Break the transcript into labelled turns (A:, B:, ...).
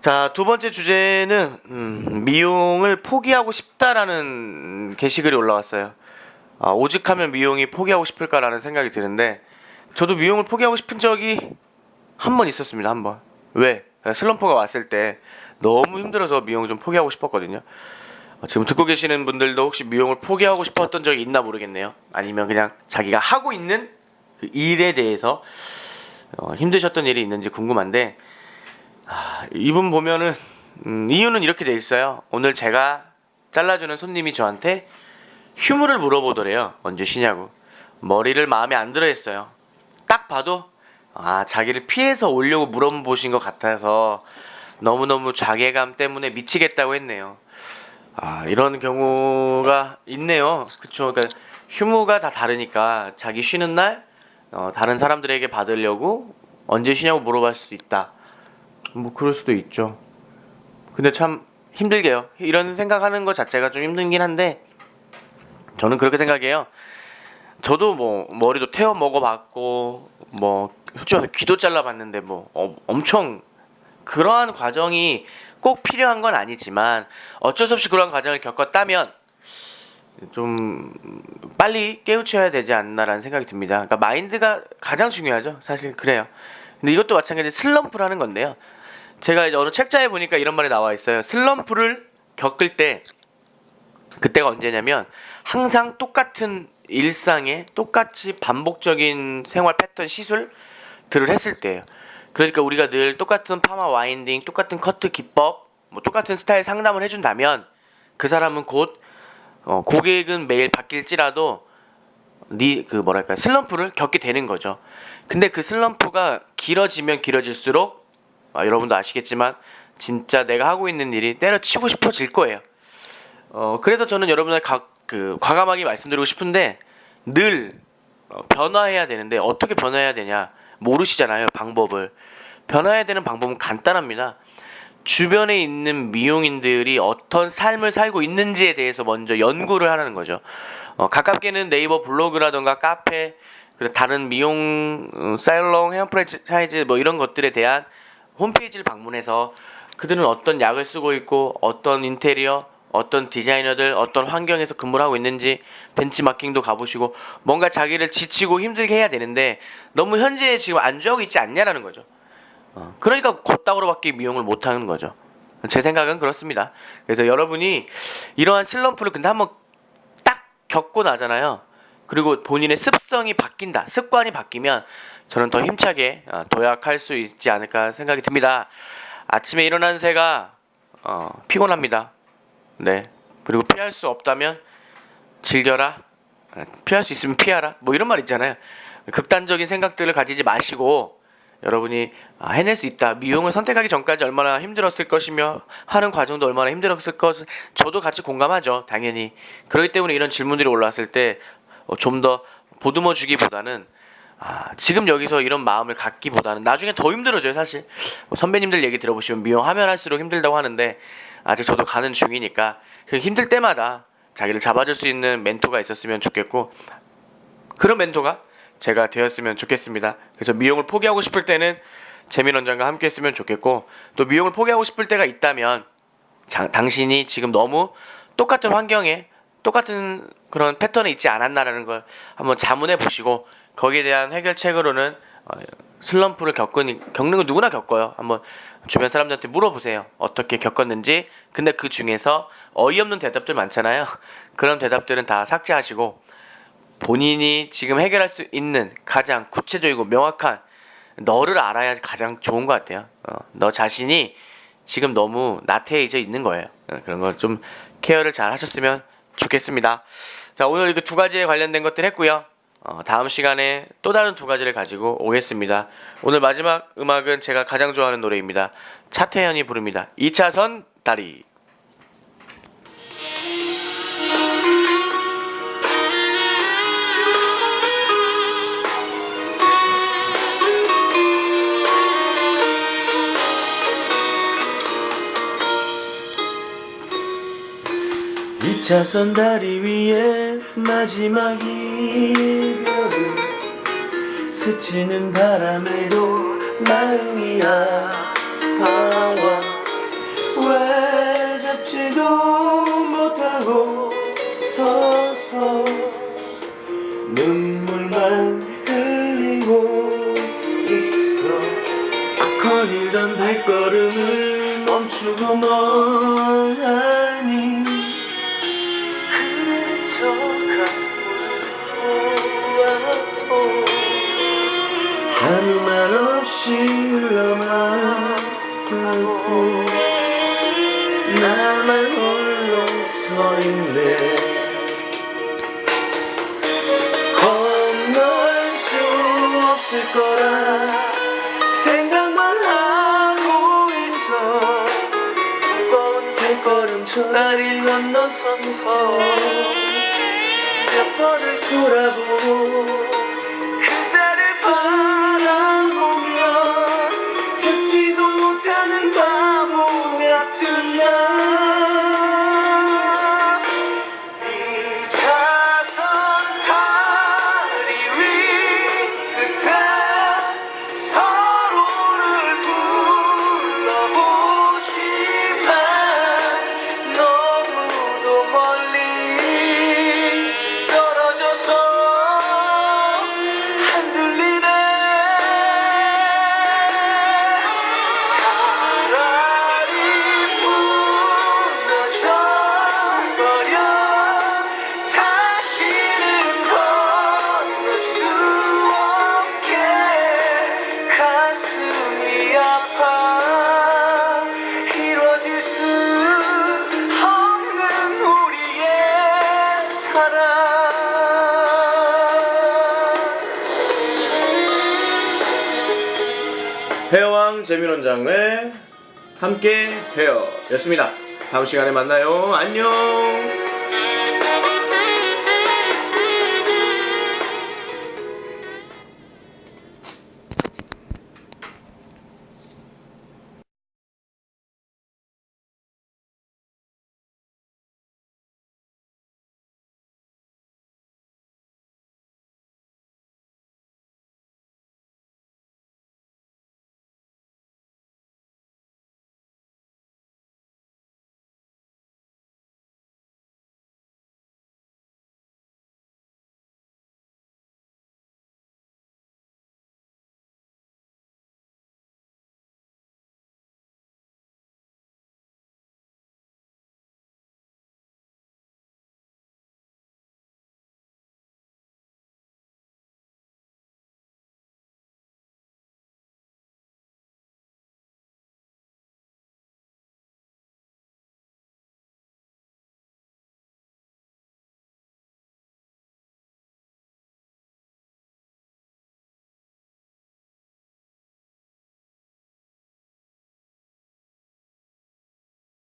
A: 자, 두 번째 주제는 음, 미용을 포기하고 싶다라는 게시글이 올라왔어요. 아, 오직하면 미용이 포기하고 싶을까라는 생각이 드는데 저도 미용을 포기하고 싶은 적이 한 번 있었습니다. 한 번. 왜? 슬럼프가 왔을 때 너무 힘들어서 미용 좀 포기하고 싶었거든요. 어, 지금 듣고 계시는 분들도 혹시 미용을 포기하고 싶었던 적이 있나 모르겠네요. 아니면 그냥 자기가 하고 있는 그 일에 대해서 어, 힘드셨던 일이 있는지 궁금한데 아, 이분 보면은 음, 이유는 이렇게 돼 있어요. 오늘 제가 잘라주는 손님이 저한테 휴무를 물어보더래요. 언제 쉬냐고. 머리를 마음에 안 들어 했어요. 딱 봐도 아 자기를 피해서 오려고 물어보신 것 같아서 너무너무 자괴감 때문에 미치겠다고 했네요. 아 이런 경우가 있네요. 그쵸? 그러니까 휴무가 다 다르니까 자기 쉬는 날 어, 다른 사람들에게 받으려고 언제 쉬냐고 물어볼 수 있다. 뭐 그럴 수도 있죠. 근데 참 힘들게요. 이런 생각하는 것 자체가 좀 힘들긴 한데 저는 그렇게 생각해요. 저도 뭐 머리도 태워 먹어봤고 뭐 솔직히 귀도 잘라봤는데 뭐 어, 엄청 그러한 과정이 꼭 필요한 건 아니지만 어쩔 수 없이 그런 과정을 겪었다면 좀 빨리 깨우쳐야 되지 않나라는 생각이 듭니다. 그러니까 마인드가 가장 중요하죠. 사실 그래요. 근데 이것도 마찬가지 슬럼프라는 건데요. 제가 이제 어느 책자에 보니까 이런 말이 나와 있어요. 슬럼프를 겪을 때 그때가 언제냐면 항상 똑같은 일상에 똑같이 반복적인 생활 패턴 시술들을 했을 때예요. 그러니까 우리가 늘 똑같은 파마 와인딩, 똑같은 커트 기법, 뭐 똑같은 스타일 상담을 해준다면 그 사람은 곧 어, 고객은 매일 바뀔지라도 니그 뭐랄까 슬럼프를 겪게 되는 거죠. 근데 그 슬럼프가 길어지면 길어질수록 아, 여러분도 아시겠지만 진짜 내가 하고 있는 일이 때려치고 싶어질 거예요. 어 그래서 저는 여러분들 각 그 과감하게 말씀드리고 싶은데 늘 어, 변화해야 되는데 어떻게 변화해야 되냐 모르시잖아요 방법을 변화해야 되는 방법은 간단합니다. 주변에 있는 미용인들이 어떤 삶을 살고 있는지에 대해서 먼저 연구를 하라는 거죠. 어, 가깝게는 네이버 블로그라던가 카페, 그리고 다른 미용 어, 살롱, 헤어 프랜차이즈 뭐 이런 것들에 대한 홈페이지를 방문해서 그들은 어떤 약을 쓰고 있고 어떤 인테리어, 어떤 디자이너들, 어떤 환경에서 근무를 하고 있는지 벤치마킹도 가보시고 뭔가 자기를 지치고 힘들게 해야 되는데 너무 현재에 지금 안주하고 있지 않냐라는 거죠. 어, 그러니까 곧다구로밖에 미용을 못 하는 거죠. 제 생각은 그렇습니다. 그래서 여러분이 이러한 슬럼프를 근데 한번 딱 겪고 나잖아요. 그리고 본인의 습 성이 바뀐다. 습관이 바뀌면 저는 더 힘차게 어, 도약할 수 있지 않을까 생각이 듭니다. 아침에 일어난 새가 어, 피곤합니다. 네. 그리고 피할 수 없다면 즐겨라. 아, 피할 수 있으면 피하라. 뭐 이런 말 있잖아요. 극단적인 생각들을 가지지 마시고 여러분이 아, 해낼 수 있다. 미용을 선택하기 전까지 얼마나 힘들었을 것이며 하는 과정도 얼마나 힘들었을 것. 저도 같이 공감하죠. 당연히. 그렇기 때문에 이런 질문들이 올라왔을 때 좀더 보듬어 주기보다는 아, 지금 여기서 이런 마음을 갖기보다는 나중에 더 힘들어져요, 사실. 뭐 선배님들 얘기 들어보시면 미용하면 할수록 힘들다고 하는데 아직 저도 가는 중이니까 그 힘들 때마다 자기를 잡아줄 수 있는 멘토가 있었으면 좋겠고 그런 멘토가 제가 되었으면 좋겠습니다. 그래서 미용을 포기하고 싶을 때는 재민 원장과 함께 했으면 좋겠고 또 미용을 포기하고 싶을 때가 있다면 자, 당신이 지금 너무 똑같은 환경에 똑같은 그런 패턴에 있지 않았나라는 걸 한번 자문해 보시고 거기에 대한 해결책으로는 어, 슬럼프를 겪은 겪는 건 누구나 겪어요. 한번 주변 사람들한테 물어보세요. 어떻게 겪었는지. 근데 그 중에서 어이없는 대답들 많잖아요. 그런 대답들은 다 삭제하시고 본인이 지금 해결할 수 있는 가장 구체적이고 명확한 너를 알아야 가장 좋은 것 같아요. 어, 너 자신이 지금 너무 나태해져 있는 거예요. 어, 그런 걸 좀 케어를 잘 하셨으면 좋겠습니다. 자, 오늘 이렇게 두 가지에 관련된 것들 했고요. 어, 다음 시간에 또 다른 두 가지를 가지고 오겠습니다. 오늘 마지막 음악은 제가 가장 좋아하는 노래입니다. 차태현이 부릅니다. 2차선 다리. 2차선 다리 위에 마지막 이별을 스치는 바람에도 마음이 아파와 왜 잡지도 못하고 서서 눈물만 흘리고 있어. 거닐던 발걸음을 멈추고 멀 말 없이 흘러가고 나만 홀로 서 있네. 건너갈 수 없을 거라 생각만 하고 있어. 무거운 발걸음처럼 나를 건너서서 몇 번을 돌아보고 재민원장의 함께 해요 였습니다. 다음 시간에 만나요. 안녕.